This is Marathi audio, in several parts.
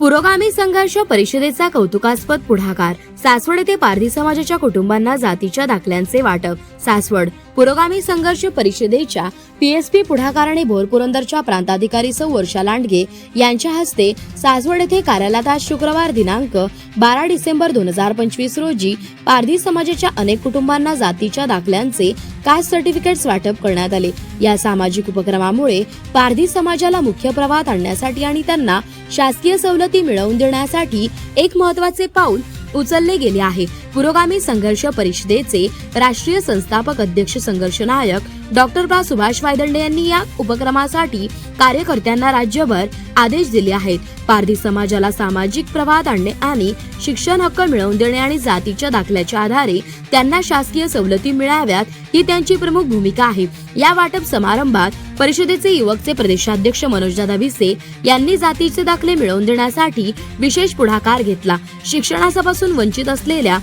पुरोगामी संघर्ष परिषदेचा कौतुकास्पद पुढाकार. सासवड येथे पारधी समाजाच्या कुटुंबांना जातीच्या दाखल्यांचे वाटप. सासवड पुरोगामी संघर्ष परिषदेच्या पीएसपी पुढाकाराने भोर पुरंदरच्या प्रांताधिकारी सौ वर्षा लांडगे यांच्या हस्ते सासवड येथे कार्यालयात आज शुक्रवार दिनांक बारा डिसेंबर दोन हजार पंचवीस रोजी पारधी समाजाच्या अनेक कुटुंबांना जातीच्या दाखल्यांचे कास्ट सर्टिफिकेट्स वाटप करण्यात आले. या सामाजिक उपक्रमामुळे पारधी समाजाला मुख्य प्रवाहात आणण्यासाठी आणि त्यांना शासकीय सवलत मिळवून देण्यासाठी एक महत्त्वाचे पाऊल उचलले गेले आहे. पुरोगामी संघर्ष परिषदेचे राष्ट्रीय संस्थापक अध्यक्ष संघर्ष नायक डॉक्टर प्रा सुभाष वायदंडे यांनी या उपक्रमासाठी कार्यकर्त्यांना राज्यभर आदेश दिले आहेत. पारधी समाजाला सामाजिक प्रवाहात आणणे आणि शिक्षण हक्क मिळवून देणे आणि जातीच्या दाखल्याच्या आधारे त्यांना शासकीय सवलती मिळाव्यात ही त्यांची प्रमुख भूमिका आहे. या वाटप समारंभात परिषदेचे युवकचे प्रदेशाध्यक्ष मनोजदादा भिसे यांनी जातीचे दाखले मिळवून देण्यासाठी विशेष पुढाकार घेतला. शिक्षणापासून वंचित असलेल्या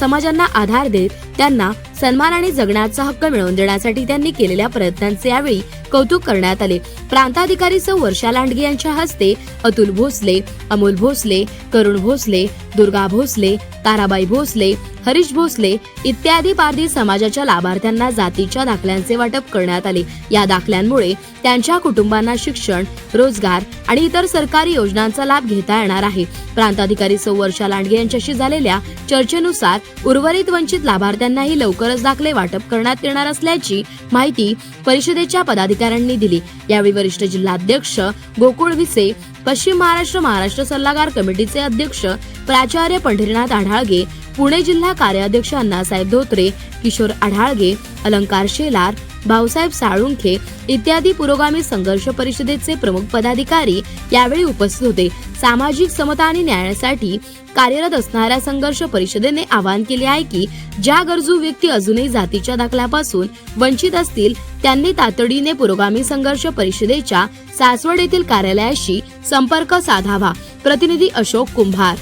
समाजांना आधार देत त्यांना सन्मानाने जगण्याचा हक्क मिळवून देण्यासाठी त्यांनी केलेल्या प्रयत्नांचे यावेळी कौतुक करण्यात आले. प्रांताधिकारी सौ वर्षा लांडगे यांच्या हस्ते अतुल भोसले अमोल भोसले करुण भोसले दुर्गा भोसले ताराबाई भोसले हरीश भोसले इत्यादी पारधी समाजाच्या लाभार्थ्यांना जातीच्या दाखल्यांचे वाटप करण्यात आले. या दाखल्यांमुळे त्यांच्या कुटुंबांना शिक्षण रोजगार आणि इतर सरकारी योजनांचा लाभ घेता येणार आहे. प्रांताधिकारी सौ वर्षा लांडगे यांच्याशी झालेल्या चर्चेनुसार उर्वरित वंचित लाभार्थ्यांनाही लवकर लवकरच दाखले वाटप करण्यात येणार असल्याची माहिती परिषदेच्या पदाधिकाऱ्यांनी दिली. यावेळी वरिष्ठ जिल्हाध्यक्ष गोकुळ विसे पश्चिम महाराष्ट्र महाराष्ट्र सल्लागार कमिटीचे अध्यक्ष प्राचार्य पंढरीनाथ आढाळगे पुणे जिल्हा कार्याध्यक्ष अण्णासाहेब धोत्रे किशोर आढाळगे अलंकार शेलार भाऊसाहेब साळुंखे इत्यादी पुरोगामी संघर्ष परिषदेचे प्रमुख पदाधिकारी यावेळी उपस्थित होते. सामाजिक समता आणि न्यायासाठी कार्यरत असणाऱ्या संघर्ष परिषदेने आवाहन केले आहे की ज्या गरजू व्यक्ती अजूनही जातीच्या दाखल्यापासून वंचित असतील त्यांनी तातडीने पुरोगामी संघर्ष परिषदेच्या सासवड येथील कार्यालयाशी संपर्क साधावा. प्रतिनिधी अशोक कुंभार